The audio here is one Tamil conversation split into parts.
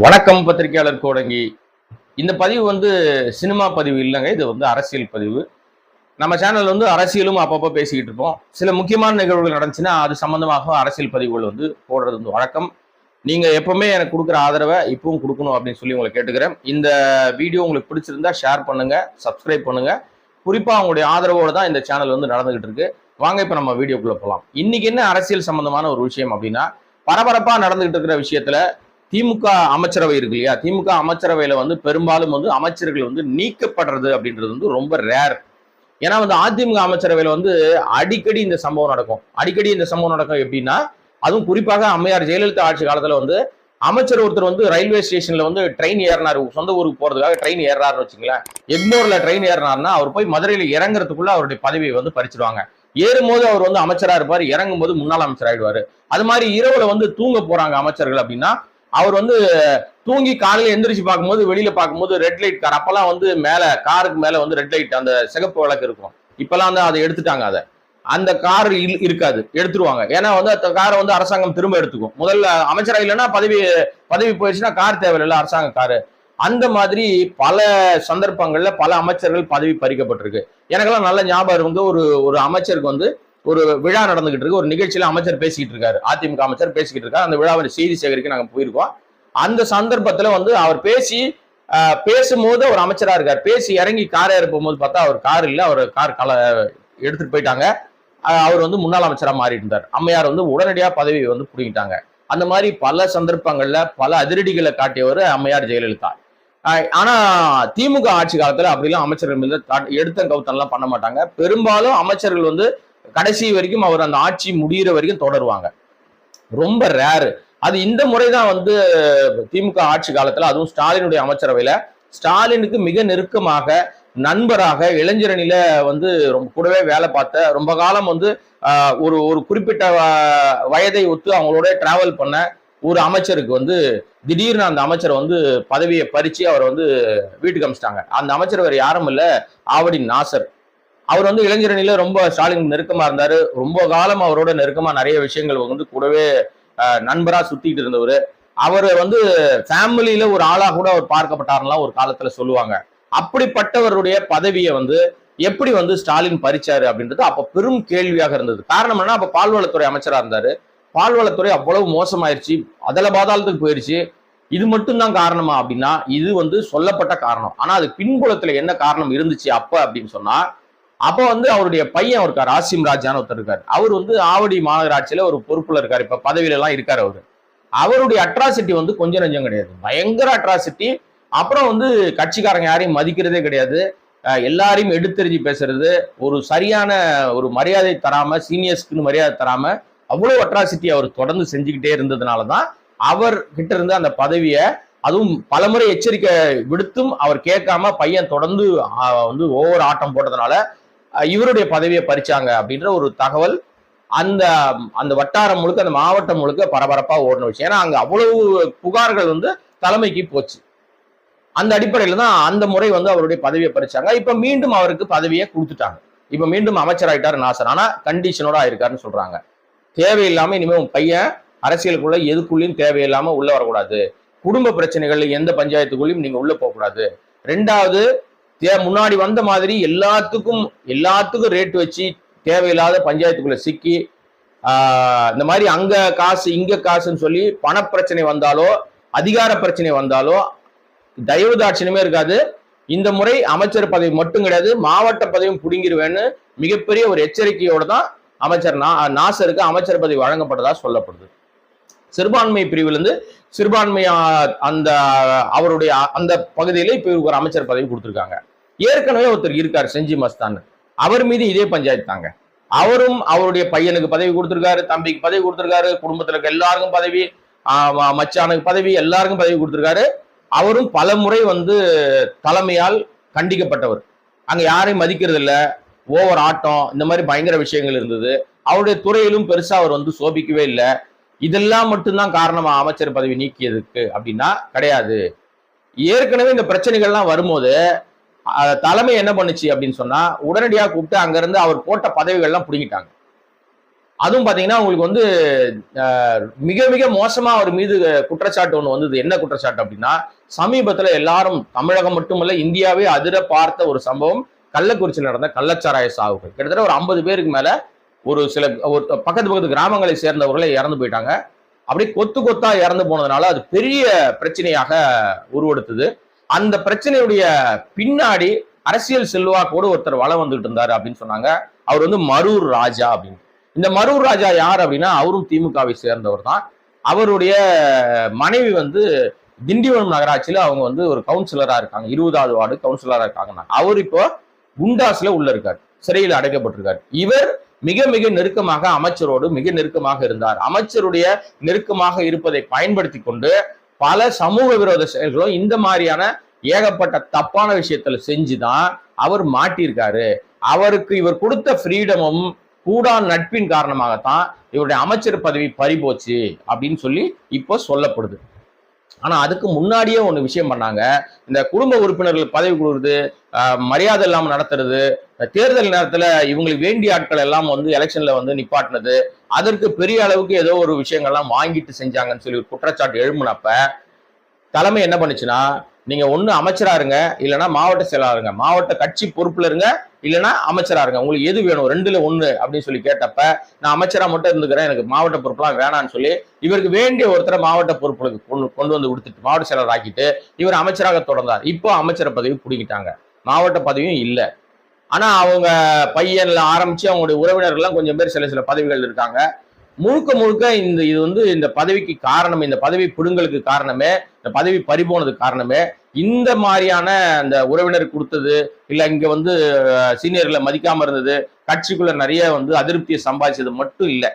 வணக்கம் பத்திரிகையாளர் கோடங்கி. இந்த பதிவு வந்து சினிமா பதிவு இல்லைங்க இது வந்து அரசியல் பதிவு. நம்ம சேனல் வந்து அரசியலும் அப்பப்போ பேசிக்கிட்டு இருப்போம். சில முக்கியமான நிகழ்வுகள் நடந்துச்சுன்னா அது சம்மந்தமாக அரசியல் பதிவுகள் வந்து போடுறது வந்து வழக்கம். நீங்கள் எப்பவுமே எனக்கு கொடுக்குற ஆதரவை இப்பவும் கொடுக்கணும் அப்படின்னு சொல்லி உங்களை கேட்டுக்கிறேன். இந்த வீடியோ உங்களுக்கு பிடிச்சிருந்தா ஷேர் பண்ணுங்க சப்ஸ்கிரைப் பண்ணுங்க. குறிப்பாக உங்களுடைய ஆதரவோடு தான் இந்த சேனல் வந்து நடந்துகிட்டு இருக்கு. வாங்க இப்போ நம்ம வீடியோக்குள்ளே போகலாம் இன்னைக்கு என்ன அரசியல் சம்பந்தமான ஒரு விஷயம் அப்படின்னா பரபரப்பாக நடந்துகிட்டு இருக்கிற விஷயத்துல திமுக அமைச்சரவை இருக்கு இல்லையா? திமுக அமைச்சரவையில வந்து பெரும்பாலும் வந்து அமைச்சர்கள் வந்து நீக்கப்படுறது அப்படின்றது வந்து ரொம்ப ரேர் ஏன்னா வந்து அதிமுக அமைச்சரவையில வந்து அடிக்கடி இந்த சம்பவம் நடக்கும். அடிக்கடி இந்த சம்பவம் நடக்கும் எப்படின்னா அதுவும் குறிப்பாக அம்மையார் ஜெயலலிதா ஆட்சி காலத்துல வந்து அமைச்சர் ஒருத்தர் வந்து ரயில்வே ஸ்டேஷன்ல வந்து ட்ரெயின் ஏறினாரு. சொந்த ஊருக்கு போறதுக்காக ட்ரெயின் ஏறாருன்னு வச்சுங்களேன் எக்மோர்ல ட்ரெயின் ஏறினார்னா அவர் போய் மதுரையில இறங்குறதுக்குள்ள அவருடைய பதவியை வந்து பறிச்சிருவாங்க ஏறும்போது அவர் வந்து அமைச்சரா இருப்பார். இறங்கும் போது முன்னாள் அமைச்சர் ஆயிடுவாரு. அது மாதிரி இரவுல வந்து தூங்க போறாங்க அமைச்சர்கள் அப்படின்னா அவர் வந்து தூங்கி காலையில் எந்திரிச்சு பார்க்கும்போது வெளியில பார்க்கும்போது ரெட் லைட் கார் அப்பெல்லாம் வந்து மேல காருக்கு மேல வந்து ரெட் லைட் அந்த சிகப்பு விளக்கு இருக்கும். இப்பெல்லாம் வந்து அதை எடுத்துட்டாங்க அதை. அந்த கார் இருக்காது. எடுத்துருவாங்க. ஏன்னா வந்து அந்த காரை வந்து அரசாங்கம் திரும்ப எடுத்துக்கும். முதல்ல அமைச்சராக இல்லைன்னா பதவி பதவி போயிடுச்சுன்னா கார் தேவையில்லை அரசாங்க காரு அந்த மாதிரி பல சந்தர்ப்பங்கள்ல பல அமைச்சர்கள் பதவி பறிக்கப்பட்டிருக்கு. எனக்கெல்லாம் நல்ல ஞாபகம் இருந்து ஒரு ஒரு அமைச்சருக்கு வந்து ஒரு விழா நடந்துகிட்டு இருக்கு. ஒரு நிகழ்ச்சியில அமைச்சர் பேசிக்கிட்டு இருக்காரு. அதிமுக அமைச்சர் பேசிக்கிட்டு இருக்காரு. அந்த விழாவை செய்தி சேகரிக்க நாங்க போயிருக்கோம். அந்த சந்தர்ப்பத்துல வந்து அவர் பேசி பேசும்போது ஒரு அமைச்சரா இருக்கார். பேசி இறங்கி காரை போது பார்த்தா அவர் கார் இல்லை. அவர் கார் கல எடுத்துட்டு போயிட்டாங்க. அவர் வந்து முன்னாள் அமைச்சராக மாறிட்டு இருந்தார். அம்மையார் வந்து உடனடியாக பதவியை வந்து பிடிங்கிட்டாங்க. அந்த மாதிரி பல சந்தர்ப்பங்கள்ல பல அதிரடிகளை காட்டியவர் அம்மையார் ஜெயலலிதா. ஆனா திமுக ஆட்சி காலத்துல அப்படிலாம் அமைச்சர்கள் மீது தா- எடுத்த கவுத்தம்லாம் பண்ண மாட்டாங்க. பெரும்பாலும் அமைச்சர்கள் வந்து கடைசி வரைக்கும் அவர் அந்த ஆட்சி முடியிற வரைக்கும் தொடருவாங்க. ரொம்ப ரேரு அது இந்த முறை தான் வந்து திமுக ஆட்சி காலத்தில் அதுவும் ஸ்டாலினுடைய அமைச்சரவையில் ஸ்டாலினுக்கு மிக நெருக்கமாக நண்பராக இளைஞரணியில வந்து ரொம்ப கூடவே வேலை பார்த்த ரொம்ப காலம் வந்து ஒரு ஒரு குறிப்பிட்ட வ- வயதை ஒத்து அவங்களோட டிராவல் பண்ண ஒரு அமைச்சருக்கு வந்து திடீர்னு அந்த அமைச்சர் வந்து பதவியை பறித்து அவர் வந்து வீட்டுக்கு அமிச்சிட்டாங்க. அந்த அமைச்சர் வேறு யாரும் இல்லை ஆவடி நாசர். அவர் வந்து இளைஞரணியில ரொம்ப ஸ்டாலின் நெருக்கமா இருந்தாரு. ரொம்ப காலம் அவரோட நெருக்கமா நிறைய விஷயங்கள் வந்து கூடவே நண்பரா சுத்திட்டு இருந்தவர். அவர் வந்து ஃபேமிலியில ஒரு ஆளா கூட அவர் பார்க்கப்பட்டாருலாம் ஒரு காலத்துல சொல்லுவாங்க. அப்படிப்பட்டவருடைய பதவியை வந்து எப்படி வந்து ஸ்டாலின் பறிச்சாரு அப்படின்றது அப்ப பெரும் கேள்வியாக இருந்தது. காரணம் என்ன அப்ப பால்வளத்துறை அமைச்சரா இருந்தாரு. பால்வளத்துறை அவ்வளவு மோசமாயிருச்சு. அதல பாதாளத்துக்கு போயிருச்சு. இது மட்டும்தான் காரணமா அப்படின்னா இது வந்து சொல்லப்பட்ட காரணம். ஆனா அது பின்புலத்துல என்ன காரணம் இருந்துச்சு அப்ப அப்படின்னு சொன்னா அப்போ வந்து அவருடைய பையன் இருக்கார் ஆசிம் ராஜான்னு ஒருத்தர் இருக்காரு. அவர் வந்து ஆவடி மாநகராட்சியில ஒரு பொறுப்புல இருக்காரு. இப்ப பதவியில எல்லாம் இருக்காரு அவரு. அவருடைய அட்ராசிட்டி வந்து கொஞ்சம் நஞ்சம் கிடையாது. பயங்கர அட்ராசிட்டி அப்புறம் வந்து கட்சிக்காரங்க யாரையும் மதிக்கிறதே கிடையாது. எல்லாரையும் எடுத்தெறிஞ்சு பேசுறது. ஒரு சரியான ஒரு மரியாதை தராம சீனியர்ஸ்க்குன்னு மரியாதை தராம அவ்வளோ அட்ராசிட்டி அவர் தொடர்ந்து செஞ்சுக்கிட்டே இருந்ததுனால தான் அவர் கிட்ட இருந்த அந்த பதவியை அதுவும் பலமுறை எச்சரிக்கை விடுத்தும் அவர் கேட்காம பையன் தொடர்ந்து வந்து ஓவர் ஆட்டம் போட்டதுனால இவருடைய பதவியை பறிச்சாங்க அப்படின்ற ஒரு தகவல் அந்த அந்த வட்டாரம் முழுக்க அந்த மாவட்டம் முழுக்க பரபரப்பா ஓடின விஷயம். ஏன்னா அங்க அவ்வளவு புகார்கள் வந்து தலைமைக்கு போச்சு. அந்த அடிப்படையில தான் அந்த முறை வந்து அவருடைய பதவியை பறிச்சாங்க. இப்ப மீண்டும் அவருக்கு பதவியை கொடுத்துட்டாங்க. இப்ப மீண்டும் அமைச்சராயிட்டாரு நாசர். ஆனா கண்டிஷனோட ஆயிருக்காருன்னு சொல்றாங்க. தேவையில்லாம இனிமே உன் பையன் அரசியலுக்குள்ள எதுக்குள்ளயும் தேவையில்லாம உள்ள வரக்கூடாது. குடும்ப பிரச்சனைகள் எந்த பஞ்சாயத்துக்குள்ளயும் நீங்க உள்ள போகக்கூடாது. ரெண்டாவது தே- முன்னாடி வந்த மாதிரி எல்லாத்துக்கும் எல்லாத்துக்கும் ரேட் வச்சு தேவையில்லாத பஞ்சாயத்துக்குள்ள சிக்கி இந்த மாதிரி அங்க காசு இங்க காசுன்னு சொல்லி பணப்பிரச்சனை வந்தாலோ அதிகார பிரச்சனை வந்தாலோ தயவு தாட்சியமே இருக்காது. இந்த முறை அமைச்சர் பதவி மட்டும் கிடையாது மாவட்ட பதவியும் பிடுங்கிருவேன்னு மிகப்பெரிய ஒரு எச்சரிக்கையோட தான் அமைச்சர் நா நாசருக்கு அமைச்சர் பதவி வழங்கப்பட்டதாக சொல்லப்படுது. சிறுபான்மை பிரிவிலிருந்து சிறுபான்மையா அந்த அவருடைய அந்த பகுதியில இப்போ ஒரு அமைச்சர் பதவி கொடுத்துருக்காங்க. ஏற்கனவே ஒருத்தர் இருக்கார் செஞ்சி மஸ்தான் அவர் மீது இதே பஞ்சாயத்து தாங்க. அவரும் அவருடைய பையனுக்கு பதவி கொடுத்துருக்காரு தம்பிக்கு பதவி கொடுத்துருக்காரு குடும்பத்தில் இருக்க எல்லாருக்கும் பதவி மச்சானுக்கு பதவி எல்லாருக்கும் பதவி கொடுத்துருக்காரு. அவரும் பல முறை வந்து தலைமையால் கண்டிக்கப்பட்டவர். அங்கே யாரையும் மதிக்கிறதில்ல ஓவர் ஆட்டம் இந்த மாதிரி பயங்கர விஷயங்கள் இருந்தது. அவருடைய துறையிலும் பெருசாக அவர் வந்து சோபிக்கவே இல்லை. இதெல்லாம் மட்டும்தான் காரணமா அமைச்சர் பதவி நீக்கியதுக்கு அப்படின்னா கிடையாது. ஏற்கனவே இந்த பிரச்சனைகள்லாம் வரும்போது தலைமை என்ன பண்ணுச்சு அப்படின்னு சொன்னா உடனடியாக கூப்பிட்டு அங்கிருந்து அவர் போட்ட பதவிகள்லாம் பிடிங்கிட்டாங்க. அதுவும் பார்த்தீங்கன்னா உங்களுக்கு வந்து மிக மிக மோசமாக அவர் மீது குற்றச்சாட்டு ஒன்று வந்தது. என்ன குற்றச்சாட்டு அப்படின்னா சமீபத்தில் எல்லாரும் தமிழகம் மட்டுமல்ல இந்தியாவே அதிர பார்த்த ஒரு சம்பவம் கள்ளக்குறிச்சியில் நடந்த கள்ளச்சாராய சாவுகள். கிட்டத்தட்ட ஒரு ஐம்பது பேருக்கு மேலே ஒரு சில ஒரு பக்கத்து பக்கத்து கிராமங்களை சேர்ந்தவர்களே இறந்து போயிட்டாங்க. அப்படியே கொத்து கொத்தா இறந்து போனதுனால அது பெரிய பிரச்சனையாக உருவெடுத்தது. அந்த பிரச்சனையுடைய பின்னாடி அரசியல் செல்வாக்கோடு ஒருத்தர் வளம் வந்துட்டு இருந்தாரு அப்படின்னு சொன்னாங்க. அவர் வந்து மரூர் ராஜா அப்படின்னு. இந்த மரூர் ராஜா யார் அப்படின்னா அவரும் திமுகவை சேர்ந்தவர் தான். அவருடைய மனைவி வந்து திண்டிவனம் நகராட்சியில அவங்க வந்து ஒரு கவுன்சிலரா இருக்காங்க. இருபதாவது வார்டு கவுன்சிலரா இருக்காங்கன்னா அவர் இப்போ குண்டாஸ்ல உள்ள இருக்கார். சிறையில் அடைக்கப்பட்டிருக்கார். இவர் மிக மிக நெருக்கமாக அமைச்சரோடு மிக நெருக்கமாக இருந்தார். அமைச்சருடைய நெருக்கமாக இருப்பதை பயன்படுத்தி கொண்டு பல சமூக விரோத செயல்களும் இந்த மாதிரியான ஏகப்பட்ட தப்பான விஷயத்துல செஞ்சுதான் அவர் மாட்டியிருக்காரு. அவருக்கு இவர் கொடுத்த ஃப்ரீடமும் கூடா நட்பின் காரணமாகத்தான் இவருடைய அமைச்சர் பதவி பறிபோச்சு அப்படின்னு சொல்லி இப்போ சொல்லப்படுது. ஆனா அதுக்கு முன்னாடியே ஒன்று விஷயம் பண்ணாங்க. இந்த குடும்ப உறுப்பினர்கள் பதவி கொடுக்குறது மரியாதை இல்லாமல் நடத்துறது தேர்தல் நேரத்தில் இவங்களுக்கு வேண்டிய ஆட்கள் எல்லாம் வந்து எலெக்ஷன்ல வந்து நிப்பாட்டினது அதற்கு பெரிய அளவுக்கு ஏதோ ஒரு விஷயங்கள்லாம் வாங்கிட்டு செஞ்சாங்கன்னு சொல்லி ஒரு குற்றச்சாட்டு எழுமுனப்ப தலைமை என்ன பண்ணுச்சுன்னா நீங்க ஒன்று அமைச்சரா இருங்க இல்லைன்னா மாவட்ட செயலாளருங்க. மாவட்ட கட்சி பொறுப்புல இருங்க இல்லைன்னா அமைச்சராக இருங்க. உங்களுக்கு எது வேணும்? ரெண்டுல ஒன்று அப்படின்னு சொல்லி கேட்டப்ப நான் அமைச்சராக மட்டும் இருந்துக்கிறேன். எனக்கு மாவட்ட பொறுப்புலாம் வேணான்னு சொல்லி இவருக்கு வேண்டிய ஒருத்தரை மாவட்ட பொறுப்புகளுக்கு கொண்டு கொண்டு வந்து கொடுத்துட்டு மாவட்ட செயலர் ஆக்கிட்டு இவர் அமைச்சராக தொடர்ந்தார். இப்போ அமைச்சர் பதவி பிடிக்கிட்டாங்க மாவட்ட பதவியும் இல்லை. ஆனால் அவங்க பையன்ல ஆரம்பித்து அவங்களுடைய உறவினர்கள்லாம் கொஞ்சம் பேர் சில சில பதவிகள் இருக்காங்க. முழுக்க முழுக்க இந்த இது வந்து இந்த பதவிக்கு காரணம் இந்த பதவி பிடுங்களுக்கு காரணமே இந்த பதவி பறிபோனதுக்கு காரணமே இந்த மாதிரியான அந்த உறவினர் கொடுத்தது இல்லை இங்கே வந்து சீனியர்களை மதிக்காம இருந்தது கட்சிக்குள்ள நிறைய வந்து அதிருப்தியை சம்பாதிச்சது மட்டும் இல்லை.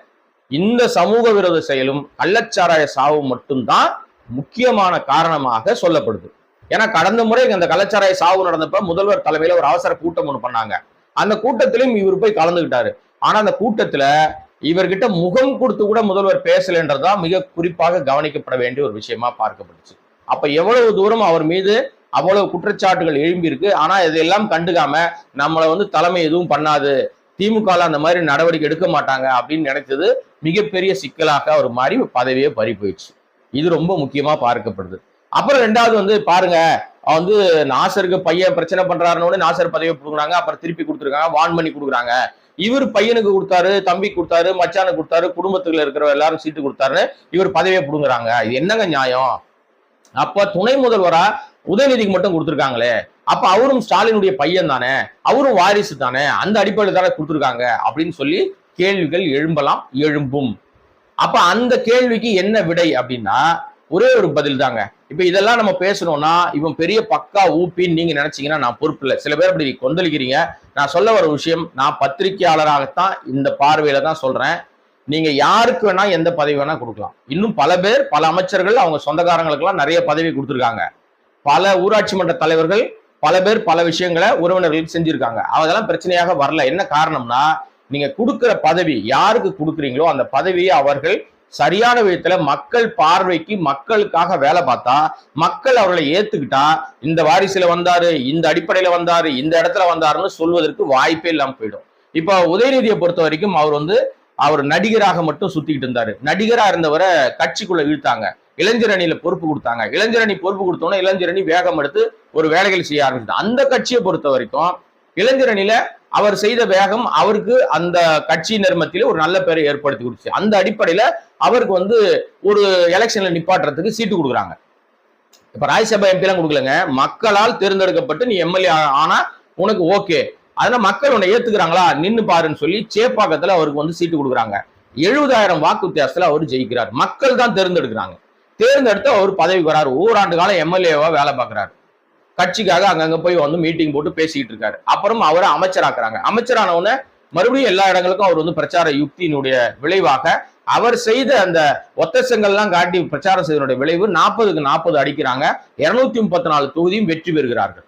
இந்த சமூக விரோத செயலும் கள்ளச்சாராய சாவும் மட்டும்தான் முக்கியமான காரணமாக சொல்லப்படுது. ஏன்னா கடந்த முறை அந்த கள்ளச்சாராய சாவு நடந்தப்ப முதல்வர் தலைமையில ஒரு அவசர கூட்டம் ஒன்று பண்ணாங்க. அந்த கூட்டத்திலும் இவர் போய் கலந்துகிட்டாரு. ஆனா அந்த கூட்டத்துல இவர்கிட்ட முகம் கொடுத்து கூட முதல்வர் பேசலைன்றதுதான் மிக குறிப்பாக கவனிக்கப்பட வேண்டிய ஒரு விஷயமா பார்க்கப்பட்டுச்சு அப்ப எவ்வளவு தூரம் அவர் மீது அவ்வளவு குற்றச்சாட்டுகள் எழும்பி இருக்கு ஆனா இதெல்லாம் கண்டுக்காம நம்மளை வந்து தலைமை எதுவும் பண்ணாது. திமுக அந்த மாதிரி நடவடிக்கை எடுக்க மாட்டாங்க அப்படின்னு நினைச்சது மிகப்பெரிய சிக்கலாக அவர் மாதிரி பதவியே பறி போயிடுச்சு. இது ரொம்ப முக்கியமா பார்க்கப்படுது. அப்புறம் ரெண்டாவது வந்து பாருங்க வந்து நாசருக்கு பையன் பிரச்சனை பண்றாருன்னு நாசர் பதவியை கொடுக்குறாங்க அப்புறம் திருப்பி கொடுத்துருக்காங்க வான் பண்ணி கொடுக்குறாங்க. இவர் பையனுக்கு கொடுத்தாரு தம்பி கொடுத்தாரு மச்சானுக்கு கொடுத்தாரு குடும்பத்துல இருக்கிற எல்லாரும் சீட்டு கொடுத்தாருன்னு இவர் பதவியை பிடுங்குறாங்க. இது என்னங்க நியாயம்? அப்ப துணை முதல்வரா உதயநிதிக்கு மட்டும் கொடுத்துருக்காங்களே. அப்ப அவரும் ஸ்டாலினுடைய பையன் தானே. அவரும் வாரிசு தானே. அந்த அடிப்படையில் தானே கொடுத்துருக்காங்க அப்படின்னு சொல்லி கேள்விகள் எழும்பலாம் எழும்பும். அப்ப அந்த கேள்விக்கு என்ன விடை அப்படின்னா ஒரே ஒரு பதில் தாங்க. இப்ப இதெல்லாம் நம்ம பேசணும்னா இவன் பெரிய பக்கா ஊப்பின்னு நீங்க நினைச்சீங்கன்னா நான் பொறுப்பு இல்லை. சில பேர் அப்படி கொந்தளிக்கிறீங்க. நான் சொல்ல வர விஷயம் நான் பத்திரிகையாளராகத்தான் இந்த பார்வையில தான் சொல்றேன். நீங்க யாருக்கு வேணா எந்த பதவி வேணா கொடுக்கலாம். இன்னும் பல பேர் பல அமைச்சர்கள் அவங்க சொந்தக்காரங்களுக்கெல்லாம் நிறைய பதவி கொடுத்துருக்காங்க. பல ஊராட்சி மன்ற தலைவர்கள் பல பேர் பல விஷயங்களை உறவினர்களுக்கு செஞ்சிருக்காங்க. அதெல்லாம் பிரச்சனையாக வரல. என்ன காரணம்னா நீங்க கொடுக்குற பதவி யாருக்கு கொடுக்குறீங்களோ அந்த பதவியை அவர்கள் சரியான விதத்துல மக்கள் பார்வைக்கு மக்களுக்காக வேலை பார்த்தா மக்கள் அவர்களை ஏத்துக்கிட்டா இந்த வாரிசுல வந்தாரு இந்த அடிப்படையில வந்தாரு இந்த இடத்துல வந்தாருன்னு சொல்வதற்கு வாய்ப்பே இல்லாமல் போயிடும். இப்போ உதயநிதியை பொறுத்த வரைக்கும் அவர் வந்து அவர் நடிகராக மட்டும் சுத்திக்கிட்டு இருந்தாரு. நடிகரா இருந்தவரை கட்சிக்குள்ள இழுத்தாங்க. இளைஞர் அணியில பொறுப்பு கொடுத்தாங்க. இளைஞர் அணி பொறுப்பு கொடுத்தோன்னா இளைஞர் அணி வேகம் எடுத்து ஒரு வேலைகள் செய்ய ஆரம்பிச்சிட்டு அந்த கட்சியை பொறுத்த வரைக்கும் இளைஞர் அணியில அவர் செய்த வேகம் அவருக்கு அந்த கட்சி நிர்மத்தில ஒரு நல்ல பேரை ஏற்படுத்தி கொடுத்துச்சு. அந்த அடிப்படையில அவருக்கு வந்து ஒரு எலெக்ஷன்ல நிப்பாட்டுறதுக்கு சீட்டு கொடுக்குறாங்க. இப்ப ராஜ்யசபா எம்பி எல்லாம் கொடுக்கலங்க. மக்களால் தேர்ந்தெடுக்கப்பட்டு நீ எம்எல்ஏ ஆனா உனக்கு ஓகே. அதனால மக்கள் உன்னை ஏத்துக்கிறாங்களா? நின்னு பாருன்னு சொல்லி சேப்பாக்கத்துல அவருக்கு வந்து சீட்டு கொடுக்குறாங்க. எழுபதாயிரம் வாக்கு வித்தியாசத்துல அவர் ஜெயிக்கிறார். மக்கள் தான் தேர்ந்தெடுக்கிறாங்க. தேர்ந்தெடுத்து அவர் பதவி வராரு ஓராண்டு காலம் எம்எல்ஏவா வேலை பார்க்கறாரு. கட்சிக்காக அங்கங்க போய் வந்து மீட்டிங் போட்டு பேசிக்கிட்டு இருக்காரு. அப்புறம் அவரை அமைச்சராக்குறாங்க. அமைச்சரான உடனே மறுபடியும் எல்லா இடங்களுக்கும் அவர் வந்து பிரச்சார யுக்தியினுடைய விளைவாக அவர் செய்த அந்த ஒத்தசங்கள்லாம் காட்டி பிரச்சாரம் செய்தனுடைய விளைவு நாற்பதுக்கு நாற்பது அடிக்கிறாங்க. இருநூத்தி முப்பத்தி நாலு தொகுதியும் வெற்றி பெறுகிறார்கள்.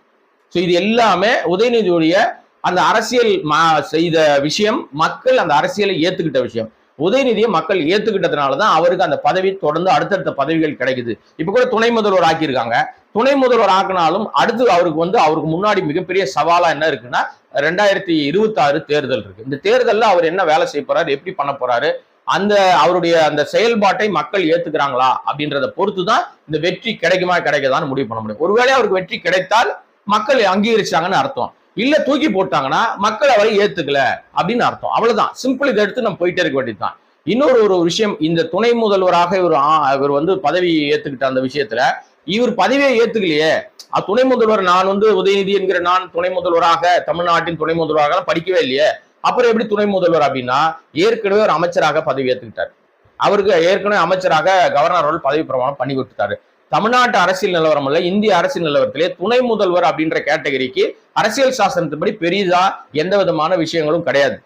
ஸோ இது எல்லாமே உதயநிதியுடைய அந்த அரசியல் மா- செய்த விஷயம் மக்கள் அந்த அரசியலை ஏத்துக்கிட்ட விஷயம். உதயநிதியை மக்கள் ஏத்துக்கிட்டதுனால தான் அவருக்கு அந்த பதவி தொடர்ந்து அடுத்தடுத்த பதவிகள் கிடைக்குது. இப்ப கூட துணை முதல்வர் ஆக்கியிருக்காங்க. துணை முதல்வர் ஆக்கினாலும் அடுத்து அவருக்கு வந்து அவருக்கு முன்னாடி மிகப்பெரிய சவாலா என்ன இருக்குன்னா ரெண்டாயிரத்தி இருபத்தி ஆறு தேர்தல் இருக்கு. இந்த தேர்தலில் அவர் என்ன வேலை செய்ய போறாரு எப்படி பண்ண போறாரு அந்த அவருடைய அந்த செயல்பாட்டை மக்கள் ஏத்துக்கிறாங்களா அப்படின்றத பொறுத்து தான் இந்த வெற்றி கிடைக்குமா கிடைக்காதான்னு முடிவு பண்ண முடியும். ஒருவேளை அவருக்கு வெற்றி கிடைத்தால் மக்கள் அங்கீகரிச்சாங்கன்னு அர்த்தம். இல்ல தூக்கி போட்டாங்கன்னா மக்கள் அவரை ஏத்துக்கல அப்படின்னு அர்த்தம். அவ்வளவுதான். சிம்பிள் இதை எடுத்து நம்ம போயிட்டே இருக்க வேண்டியதுதான். இன்னொரு ஒரு விஷயம் இந்த துணை முதல்வராக இவர் இவர் வந்து பதவி ஏத்துக்கிட்ட அந்த விஷயத்துல. இவர் பதவியை ஏத்துக்கலையே. துணை முதல்வர் நான் வந்து உதயநிதி என்கிற நான் துணை முதல்வராக தமிழ்நாட்டின் துணை முதல்வராக படிக்கவே இல்லையே. அப்புறம் எப்படி துணை முதல்வர் அப்படின்னா ஏற்கனவே ஒரு அமைச்சராக பதவி ஏத்துக்கிட்டார். அவருக்கு ஏற்கனவே அமைச்சராக கவர்னர் பதவி பிரமாணம் பண்ணி கொடுத்துட்டாரு. தமிழ்நாட்டு அரசியல் நிலவரம் அல்ல இந்திய அரசியல் நிலவரத்திலே துணை முதல்வர் அப்படின்ற கேட்டகரிக்கு அரசியல் சாசனத்தின்படி பெரிதா எந்த விதமான விஷயங்களும் கிடையாது.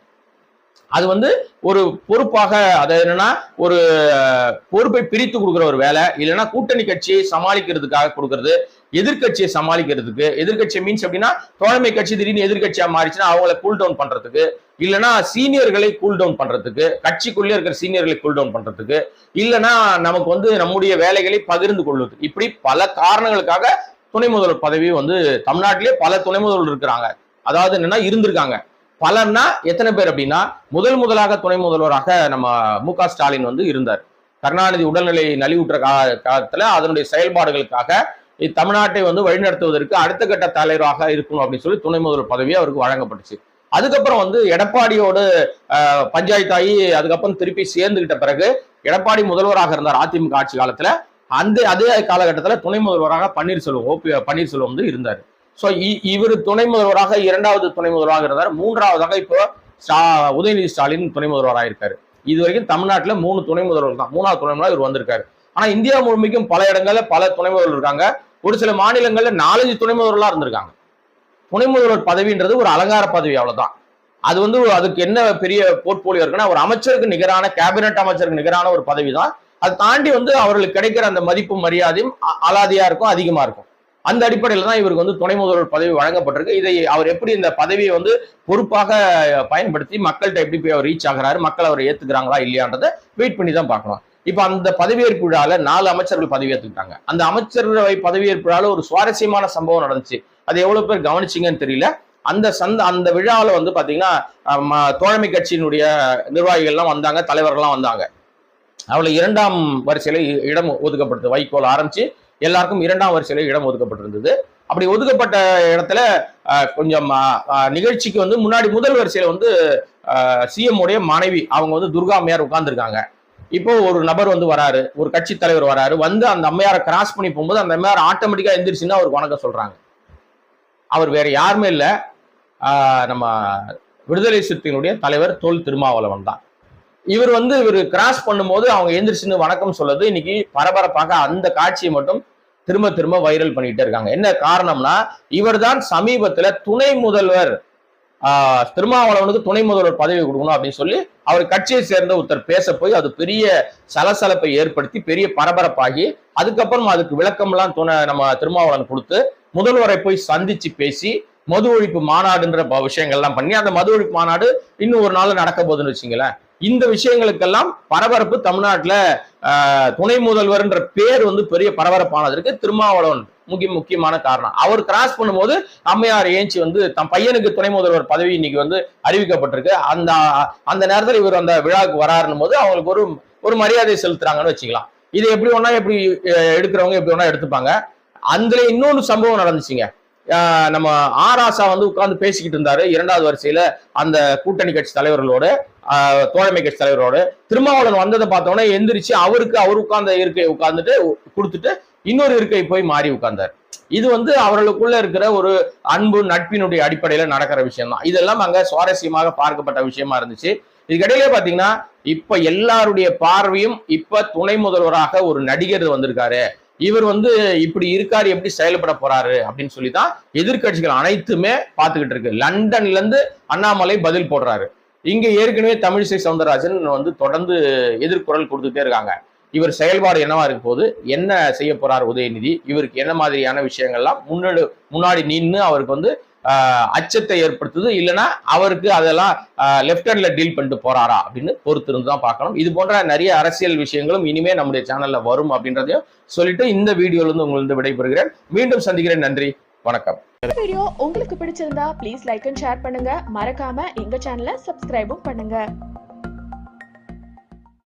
அது வந்து ஒரு பொறுப்பாக அது என்னன்னா ஒரு பொறுப்பை பிரித்து கொடுக்குற ஒரு வேலை. இல்லைன்னா கூட்டணி கட்சியை சமாளிக்கிறதுக்காக கொடுக்கறது. எதிர்க்கட்சியை சமாளிக்கிறதுக்கு. எதிர்க்கட்சி மீன்ஸ் அப்படின்னா தோழமை கட்சி திடீர்னு எதிர்கட்சியா மாறிச்சுன்னா அவங்கள கூல் டவுன் பண்றதுக்கு. இல்லைன்னா சீனியர்களை கூல் டவுன் பண்றதுக்கு. கட்சிக்குள்ளே இருக்கிற சீனியர்களை கூல் டவுன் பண்றதுக்கு. இல்லைன்னா நமக்கு வந்து நம்முடைய வேலைகளை பகிர்ந்து கொள்வது. இப்படி பல காரணங்களுக்காக துணை முதல்வர் பதவி வந்து தமிழ்நாட்டிலே பல துணை முதல்வர் இருக்கிறாங்க. அதாவது என்னன்னா இருந்திருக்காங்க. பலன்னா எத்தனை பேர் அப்படின்னா முதல் முதலாக துணை முதல்வராக நம்ம மு க ஸ்டாலின் வந்து இருந்தார். கருணாநிதி உடல்நிலை நலிவுற்ற காலத்துல அதனுடைய செயல்பாடுகளுக்காக தமிழ்நாட்டை வந்து வழிநடத்துவதற்கு அடுத்த கட்ட தலைவராக இருக்கணும் அப்படின்னு சொல்லி துணை முதல்வர் பதவி அவருக்கு வழங்கப்பட்டுச்சு. அதுக்கப்புறம் வந்து எடப்பாடியோடு பஞ்சாயத்தாகி அதுக்கப்புறம் திருப்பி சேர்ந்துகிட்ட பிறகு எடப்பாடி முதல்வராக இருந்தார் அதிமுக ஆட்சி காலத்துல. அந்த அதே காலகட்டத்தில் துணை முதல்வராக பன்னீர்செல்வம் ஓபி பன்னீர்செல்வம் வந்து இருந்தார். ஸோ இவர் துணை முதல்வராக இரண்டாவது துணை முதல்வராக இருந்தார். மூன்றாவதாக இப்போ ஸ்டா- உதயநிதி ஸ்டாலின் துணை முதல்வராக இருக்காரு. இது வரைக்கும் தமிழ்நாட்டில் மூணு துணை முதல்வர் தான். மூணாவது துணை முதல்வர் இவர் வந்திருக்காரு. ஆனா இந்தியா முழுமைக்கும் பல இடங்கள்ல பல துணை முதல்வர் இருக்காங்க. ஒரு சில மாநிலங்கள்ல நாலஞ்சு துணை முதல்வர்களா இருந்திருக்காங்க. துணை முதல்வர் பதவின்றது ஒரு அலங்கார பதவி அவ்வளவுதான். அது வந்து அதுக்கு என்ன பெரிய போர்ட்போலியோ இருக்குன்னா ஒரு அமைச்சருக்கு நிகரான கேபினட் அமைச்சருக்கு நிகரான ஒரு பதவி தான் அதை தாண்டி வந்து அவர்களுக்கு கிடைக்கிற அந்த மதிப்பு மரியாதையும் அலாதியா இருக்கும் அதிகமா இருக்கும். அந்த அடிப்படையில் தான் இவருக்கு வந்து துணை முதல்வர் பதவி வழங்கப்பட்டிருக்கு. இதை அவர் எப்படி இந்த பதவியை வந்து பொறுப்பாக பயன்படுத்தி மக்கள்கிட்ட எப்படி போய் அவர் ரீச் ஆகிறாரு மக்கள் அவரை ஏத்துக்கிறாங்களா இல்லையான்றதை வெயிட் பண்ணி தான் பார்க்கணும். இப்ப அந்த பதவியேற்பு விழால நாலு அமைச்சர்கள் பதவி ஏற்றுக்கிட்டாங்க அந்த அமைச்சரவை பதவியேற்பு விழால ஒரு சுவாரஸ்யமான சம்பவம் நடந்துச்சு. அது எவ்வளவு பேர் கவனிச்சிங்கன்னு தெரியல. அந்த சந்த அந்த விழாவில் வந்து பாத்தீங்கன்னா ம- தோழமை கட்சியினுடைய நிர்வாகிகள்லாம் வந்தாங்க தலைவர்கள்லாம் வந்தாங்க. அவளை இரண்டாம் வரிசையில இ- இடம் ஒதுக்கப்பட்டது வைக்கோல் ஆரம்பிச்சு எல்லாருக்கும் இரண்டாம் வரிசையில இடம் ஒதுக்கப்பட்டிருந்தது. அப்படி ஒதுக்கப்பட்ட இடத்துல கொஞ்சம் நிகழ்ச்சிக்கு வந்து முன்னாடி முதல் வரிசையில வந்து சிஎம் உடைய மனைவி அவங்க வந்து துர்கா அம்மையார் உட்கார்ந்துருக்காங்க. இப்போ ஒரு நபர் வந்து வராரு ஒரு கட்சி தலைவர் வராரு வந்து அந்த அம்மையாரை கிராஸ் பண்ணி போகும்போது அந்த அம்மையார் ஆட்டோமேட்டிக்கா எந்திரிச்சுன்னா அவருக்கு வணக்கம் சொல்றாங்க. அவர் வேற யாருமே இல்லை. நம்ம விடுதலை சிறுத்தைகளுடைய தலைவர் தொல் திருமாவளவன் தான். இவர் வந்து இவர் கிராஸ் பண்ணும்போது அவங்க எந்திரிச்சுன்னு வணக்கம் சொல்றது இன்னைக்கு பரபரப்பாக அந்த காட்சியை மட்டும் திரும்ப திரும்ப வைரல் பண்ணிட்டு இருக்காங்க. என்ன காரணம்னா இவர்தான் சமீபத்துல துணை முதல்வர் திருமாவளவனுக்கு துணை முதல்வர் பதவி கொடுக்கணும் அப்படின்னு சொல்லி அவர் கட்சியை சேர்ந்த ஒருத்தர் பேச போய் அது பெரிய சலசலப்பை ஏற்படுத்தி பெரிய பரபரப்பாகி அதுக்கப்புறம் அதுக்கு விளக்கம்லாம் துணை நம்ம திருமாவளவன் கொடுத்து முதல்வரை போய் சந்திச்சு பேசி மது ஒழிப்பு மாநாடுன்ற ப- விஷயங்கள்லாம் பண்ணி அந்த மது ஒழிப்பு மாநாடு இன்னும் ஒரு நாள் நடக்க போகுதுன்னு வச்சுங்களேன். இந்த விஷயங்களுக்கெல்லாம் பரபரப்பு தமிழ்நாட்டில் துணை முதல்வர்ன்ற பேர் வந்து பெரிய பரபரப்பானதற்கு திருமாவளவன் முக்கிய முக்கியமான காரணம். அவர் கிராஸ் பண்ணும்போது அம்மையார் ஏஞ்சி வந்து தம் பையனுக்கு துணை முதல்வர் பதவி இன்னைக்கு வந்து அறிவிக்கப்பட்டிருக்கு. அந்த அந்த நேரத்தில் இவர் அந்த விழாவுக்கு வராருன்னும் போது அவங்களுக்கு ஒரு ஒரு மரியாதை செலுத்துறாங்கன்னு வச்சுக்கலாம். இது எப்படி ஒன்னா எப்படி எடுக்கிறவங்க எப்படி ஒன்னா எடுத்துப்பாங்க? அதுல இன்னொன்று சம்பவம் நடந்துச்சுங்க. நம்ம ஆராசா வந்து உட்கார்ந்து பேசிக்கிட்டு இருந்தாரு. இரண்டாவது வரிசையில அந்த கூட்டணி கட்சி தலைவர்களோட தோழமை கட்சி தலைவரோடு திருமாவளவன் வந்ததை பார்த்தோன்னே எந்திரிச்சு அவருக்கு அவர் உட்கார்ந்த இருக்கை உட்கார்ந்துட்டு கொடுத்துட்டு இன்னொரு இருக்கை போய் மாறி உட்கார்ந்தார். இது வந்து அவர்களுக்குள்ள இருக்கிற ஒரு அன்பு நட்பினுடைய அடிப்படையில நடக்கிற விஷயம் தான் இதெல்லாம் அங்க சுவாரஸ்யமாக பார்க்கப்பட்ட விஷயமா இருந்துச்சு. இதுக்கிடையிலே பாத்தீங்கன்னா இப்ப எல்லாருடைய பார்வையும் இப்ப துணை முதல்வராக ஒரு நடிகர் வந்திருக்காரு. இவர் வந்து இப்படி இருக்காரு எப்படி செயல்பட போறாரு அப்படின்னு சொல்லி தான் எதிர்க்கட்சிகள் அனைத்துமே பார்த்துக்கிட்டு இருக்கு. லண்டன்ல இருந்து அண்ணாமலை பதில் போடுறாரு. இங்க ஏற்கனவே தமிழிசை சவுந்தரராஜன் வந்து தொடர்ந்து எதிர்குரல் கொடுத்துட்டே இருக்காங்க. இவர் செயல்பாடு என்னவா இருக்க போது என்ன செய்ய போறார் உதயநிதி? இவருக்கு என்ன மாதிரியான விஷயங்கள்லாம் முன்னாடி முன்னாடி நின்று அவருக்கு வந்து அச்சத்தை ஏற்படுத்துது. இல்லைன்னா அவருக்கு அதெல்லாம் லெஃப்ட் ஹேண்ட்ல டீல் பண்ணிட்டு போறாரா அப்படின்னு பொறுத்து இருந்து தான் பார்க்கணும். இது போன்ற நிறைய அரசியல் விஷயங்களும் இனிமே நம்முடைய சேனல்ல வரும் அப்படின்றதையும் சொல்லிட்டு இந்த வீடியோல இருந்து உங்களிருந்து விடைபெறுகிறேன். மீண்டும் சந்திக்கிறேன். நன்றி. வணக்கம். வீடியோ உங்களுக்கு பிடிச்சிருந்தா ப்ளீஸ் லைக் அண்ட் ஷேர் பண்ணுங்க. மறக்காம எங்க சேனலை சப்ஸ்கிரைபும் பண்ணுங்க.